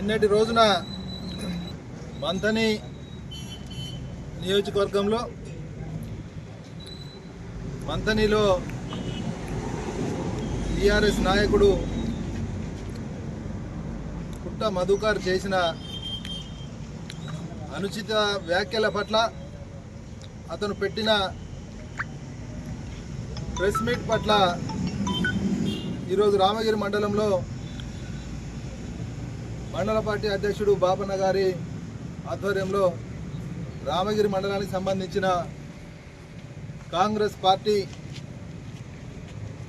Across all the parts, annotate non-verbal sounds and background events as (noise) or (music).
నిన్నటి రోజున మంతని నియోజకవర్గంలో మంతనిలో టీఆర్ఎస్ నాయకుడు పుట్ట మధుకర్ చేసిన అనుచిత వ్యాఖ్యల పట్ల అతను పెట్టిన ప్రెస్ మీట్ పట్ల ఈరోజు రామగిరి మండలంలో మండల పార్టీ అధ్యక్షుడు బాపన్న గారి ఆధ్వర్యంలో రామగిరి మండలానికి సంబంధించిన కాంగ్రెస్ పార్టీ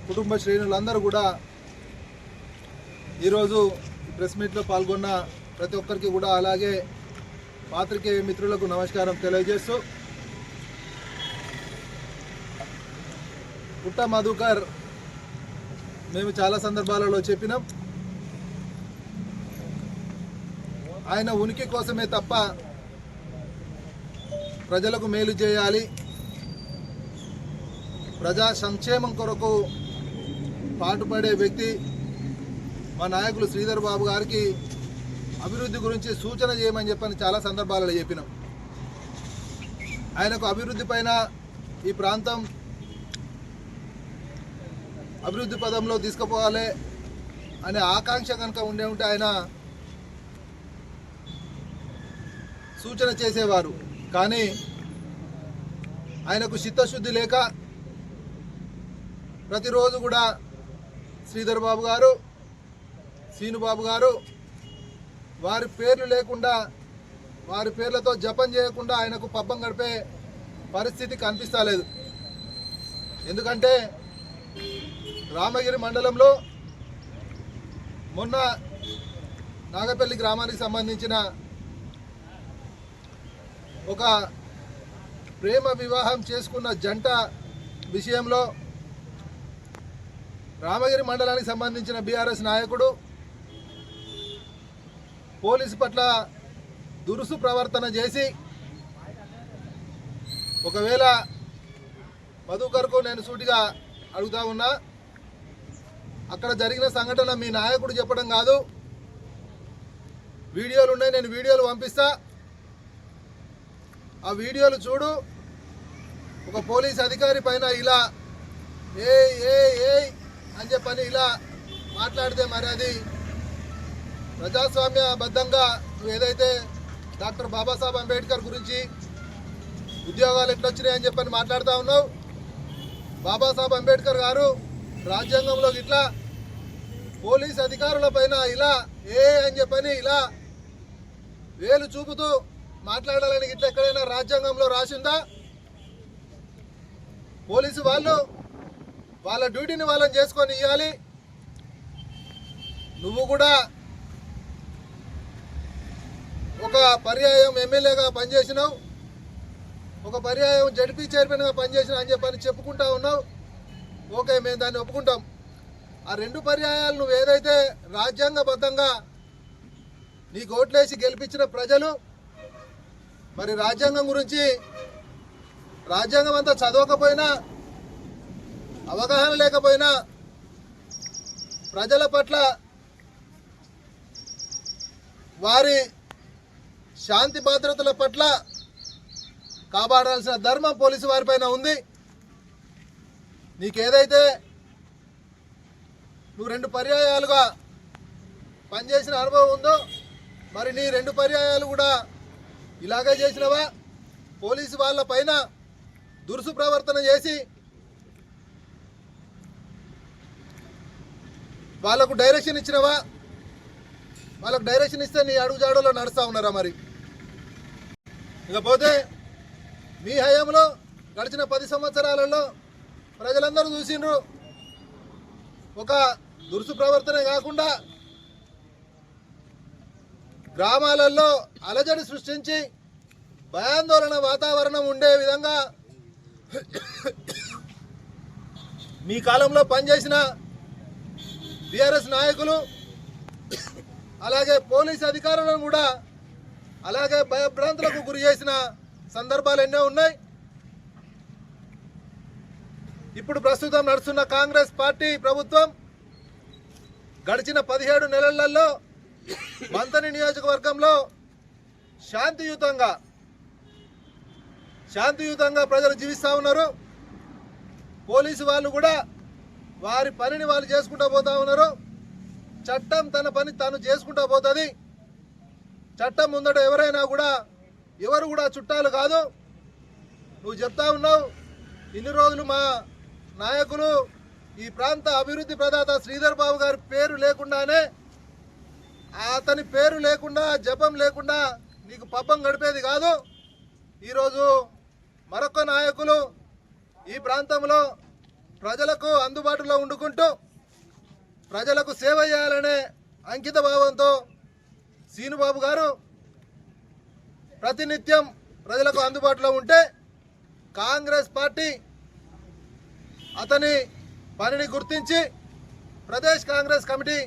కుటుంబ శ్రేణులందరూ కూడా ఈరోజు ప్రెస్ మీట్లో పాల్గొన్న ప్రతి ఒక్కరికి కూడా అలాగే పాత్రికేయ మిత్రులకు నమస్కారం తెలియజేస్తూ పుట్ట మధుకర్ మేము చాలా సందర్భాలలో చెప్పినాం. ఆయన ఉనికి కోసమే తప్ప ప్రజలకు మేలు చేయాలి. ప్రజా సంక్షేమం కొరకు పాటుపడే వ్యక్తి మా నాయకులు శ్రీధర్ బాబు గారికి అభివృద్ధి గురించి సూచన చేయమని చెప్పని చాలా సందర్భాలలో చెప్పినాం. ఆయనకు అభివృద్ధి పైన ఈ ప్రాంతం అభివృద్ధి పదంలో తీసుకుపోవాలి అనే ఆకాంక్ష కనుక ఉండే ఉంటే ఆయన సూచన చేసేవారు. కానీ ఆయనకు చిత్తశుద్ధి లేక ప్రతిరోజు కూడా శ్రీధర్ బాబు గారు సీనుబాబు గారు వారి పేర్లు లేకుండా వారి పేర్లతో జపం చేయకుండా ఆయనకు పబ్బం గడిపే పరిస్థితి కనిపిస్తలేదు. ఎందుకంటే రామగిరి మండలంలో మొన్న నాగపల్లి గ్రామానికి సంబంధించిన ఒక ప్రేమ వివాహం చేసుకున్న జంట విషయంలో రామగిరి మండలానికి సంబంధించిన బీఆర్ఎస్ నాయకుడు పోలీసు పట్ల దురుసు ప్రవర్తన చేసి ఒకవేళ మధుకర్కు నేను సూటిగా అడుగుతా ఉన్నా అక్కడ జరిగిన సంఘటన మీ నాయకుడు చెప్పడం కాదు. వీడియోలు ఉన్నాయి నేను వీడియోలు పంపిస్తా. ఆ వీడియోలు చూడు. ఒక పోలీస్ అధికారి పైన ఇలా ఏ ఏ ఏ అని చెప్పని ఇలా మాట్లాడితే మరి అది ప్రజాస్వామ్యబద్ధంగా నువ్వు ఏదైతే డాక్టర్ బాబాసాహెబ్ అంబేద్కర్ గురించి ఉద్యోగాలు ఎట్లా వచ్చినాయి అని చెప్పని మాట్లాడుతూ ఉన్నావు? బాబాసాహెబ్ అంబేద్కర్ గారు రాజ్యాంగంలో ఇట్లా పోలీస్ అధికారుల పైన ఇలా ఏ అని చెప్పని ఇలా వేలు చూపుతూ మాట్లాడాలని ఇట్లా ఎక్కడైనా రాజ్యాంగంలో రాసిందా? పోలీసు వాళ్ళు వాళ్ళ డ్యూటీని వాళ్ళని చేసుకొని ఇవ్వాలి నువ్వు కూడా ఒక పర్యాయం ఎమ్మెల్యేగా పనిచేసినావు. ఒక పర్యాయం జడ్పీ చైర్మన్గా పనిచేసిన అని చెప్పని చెప్పుకుంటా ఉన్నావు. ఓకే మేము దాన్ని ఒప్పుకుంటాం. ఆ రెండు పర్యాయాలు నువ్వు ఏదైతే రాజ్యాంగబద్ధంగా నీకు ఓట్లేసి గెలిపించిన ప్రజలు మరి రాజ్యాంగం గురించి రాజ్యాంగం అంతా చదవకపోయినా అవగాహన లేకపోయినా ప్రజల పట్ల వారి శాంతి భద్రతల పట్ల కాపాడాల్సిన ధర్మం పోలీసు వారిపైన ఉంది. నీకేదైతే నువ్వు రెండు పర్యాయాలుగా పనిచేసిన అనుభవం ఉందో మరి నీ రెండు పర్యాయాలు కూడా ఇలాగే చేసినవా? పోలీసు వాళ్ళ పైన దురుసు ప్రవర్తన చేసి వాళ్ళకు డైరెక్షన్ ఇచ్చినవా? వాళ్ళకు డైరెక్షన్ ఇస్తే నీ అడుగుజాడలో నడుస్తూ ఉన్నారా మరి? ఇకపోతే మీ హయాంలో గడిచిన పది సంవత్సరాలలో ప్రజలందరూ చూసిండ్రు. ఒక దురుసు ప్రవర్తనే కాకుండా గ్రామాలలో అలజడి సృష్టించి భయాందోళన వాతావరణం ఉండే విధంగా మీ కాలంలో పనిచేసిన బీఆర్ఎస్ నాయకులు అలాగే పోలీస్ అధికారులను కూడా అలాగే భయభ్రాంతులకు గురి చేసిన సందర్భాలు ఎన్నో ఉన్నాయి. ఇప్పుడు ప్రస్తుతం నడుస్తున్న కాంగ్రెస్ పార్టీ ప్రభుత్వం గడిచిన పదిహేడు నెలలలో మంతని నియోజకవర్గంలో శాంతియుతంగా శాంతియుతంగా ప్రజలు జీవిస్తూ ఉన్నారు. పోలీసు వాళ్ళు కూడా వారి పనిని వాళ్ళు చేసుకుంటూ పోతా ఉన్నారు. చట్టం తన పని తాను చేసుకుంటూ పోతుంది. చట్టం ముందట ఎవరైనా కూడా ఎవరు కూడా చుట్టాలు కాదు. నువ్వు చెప్తా ఉన్నావు ఇన్ని రోజులు మా నాయకులు ఈ ప్రాంత అభివృద్ధి ప్రదాత శ్రీధర్ బాబు గారి పేరు లేకుండానే అతని పేరు లేకుండా జపం లేకుండా నీకు పబ్బం గడిపేది కాదు. ఈరోజు మరొక నాయకులు ఈ ప్రాంతంలో ప్రజలకు అందుబాటులో ఉండుకుంటూ ప్రజలకు సేవ చేయాలనే అంకిత భావంతో సీనుబాబు గారు ప్రతినిత్యం ప్రజలకు అందుబాటులో ఉంటే కాంగ్రెస్ పార్టీ అతని పనిని గుర్తించి ప్రదేశ్ కాంగ్రెస్ కమిటీ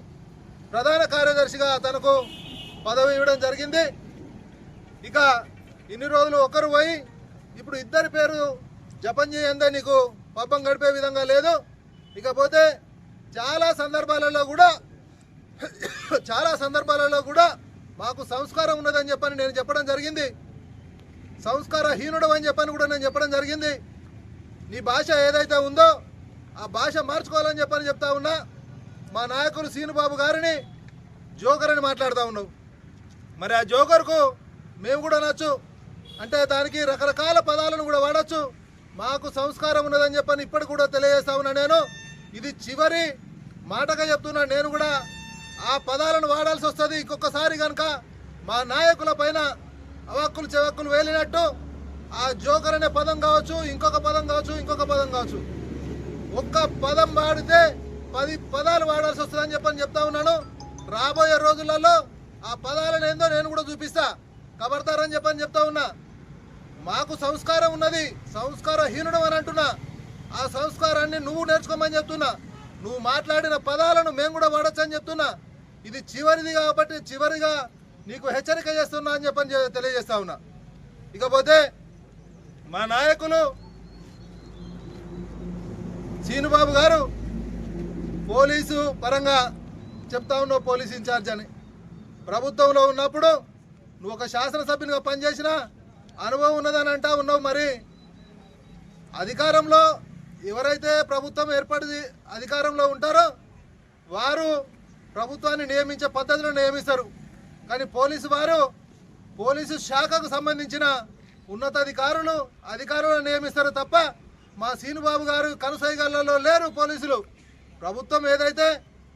ప్రధాన కార్యదర్శిగా తనకు పదవి ఇవ్వడం జరిగింది. ఇక ఇన్ని రోజులు ఒకరు పోయి ఇప్పుడు ఇద్దరి పేరు జపం చేయందే నీకు పబ్బం గడిపే విధంగా లేదు. ఇకపోతే చాలా సందర్భాలలో కూడా (coughs) చాలా సందర్భాలలో కూడా మాకు సంస్కారం ఉన్నదని చెప్పని నేను చెప్పడం జరిగింది. సంస్కారహీనుడు అని చెప్పని కూడా నేను చెప్పడం జరిగింది. నీ భాష ఏదైతే ఉందో ఆ భాష మార్చుకోవాలని చెప్పని చెప్తా ఉన్నా. మా నాయకులు సీనుబాబు గారిని జోకర్ అని మాట్లాడుతూ ఉన్నావు. మరి ఆ జోకర్కు మేము కూడా నచ్చు అంటే దానికి రకరకాల పదాలను కూడా వాడచ్చు. మాకు సంస్కారం ఉన్నదని చెప్పని ఇప్పటికి కూడా తెలియజేస్తా ఉన్నా నేను. ఇది చివరి మాటగా చెప్తున్నా నేను కూడా. ఆ పదాలను వాడాల్సి వస్తుంది ఇంకొకసారి కనుక మా నాయకుల పైన అవక్కులు చెవక్కులు వేలినట్టు ఆ జోకర్ అనే పదం కావచ్చు ఇంకొక పదం కావచ్చు ఇంకొక పదం కావచ్చు. ఒక్క పదం వాడితే పది పదాలు వాడాల్సి వస్తుందని చెప్పని చెప్తా ఉన్నాను. రాబోయే రోజులలో ఆ పదాలను ఏందో నేను కూడా చూపిస్తా. కబడతారని చెప్పని చెప్తా ఉన్నా. మాకు సంస్కారం ఉన్నది సంస్కారహీనుడు అని అంటున్నా. ఆ సంస్కారాన్ని నువ్వు నేర్చుకోమని చెప్తున్నా. నువ్వు మాట్లాడిన పదాలను మేము కూడా వాడొచ్చని చెప్తున్నా. ఇది చివరిది కాబట్టి చివరిగా నీకు హెచ్చరిక చేస్తున్నా అని చెప్పని తెలియజేస్తా ఉన్నా. ఇకపోతే మా నాయకులు సీనుబాబు గారు పోలీసు పరంగా చెప్తా ఉన్నావు పోలీస్ ఇన్ఛార్జ్ అని. ప్రభుత్వంలో ఉన్నప్పుడు నువ్వు ఒక శాసనసభ్యునిగా పనిచేసిన అనుభవం ఉన్నదని అంటా ఉన్నావు మరి. అధికారంలో ఎవరైతే ప్రభుత్వం ఏర్పడి అధికారంలో ఉంటారో వారు ప్రభుత్వాన్ని నియమించే పద్ధతిలో నియమిస్తారు. కానీ పోలీసు వారు పోలీసు శాఖకు సంబంధించిన ఉన్నతాధికారులు అధికారులను నియమిస్తారు తప్ప మా సీనుబాబు గారు కనుసైగలలో లేరు పోలీసులు. ప్రభుత్వం ఏదైతే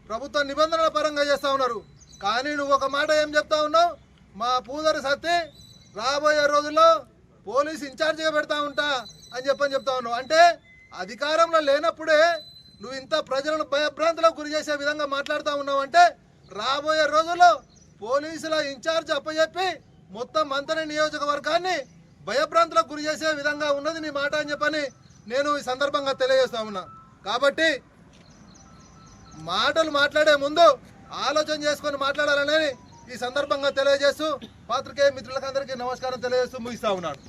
ప్రభుత్వ నిబంధనల పరంగా చేస్తూ ఉన్నారు. కానీ నువ్వు ఒక మాట ఏం చెప్తా ఉన్నావు? మా పూదరి సత్తి రాబోయే రోజుల్లో పోలీస్ ఇన్ఛార్జిగా పెడతా ఉంటా అని చెప్పని చెప్తా ఉన్నావు. అంటే అధికారంలో లేనప్పుడే నువ్వు ఇంత ప్రజలను భయభ్రాంతులకు గురి చేసే విధంగా మాట్లాడుతూ ఉన్నావు అంటే రాబోయే రోజుల్లో పోలీసుల ఇన్ఛార్జ్ అప్పచెప్పి మొత్తం మంత్రి నియోజకవర్గాన్ని భయభ్రాంతులకు గురి చేసే విధంగా ఉన్నది నీ మాట అని చెప్పని నేను ఈ సందర్భంగా తెలియజేస్తా ఉన్నా. కాబట్టి మాటలు మాట్లాడే ముందు ఆలోచన చేసుకొని మాట్లాడాలని ఈ సందర్భంగా తెలియజేస్తూ పాత్రికేయ మిత్రులకు అందరికీ నమస్కారం తెలియజేస్తూ ముగిస్తా ఉన్నాను.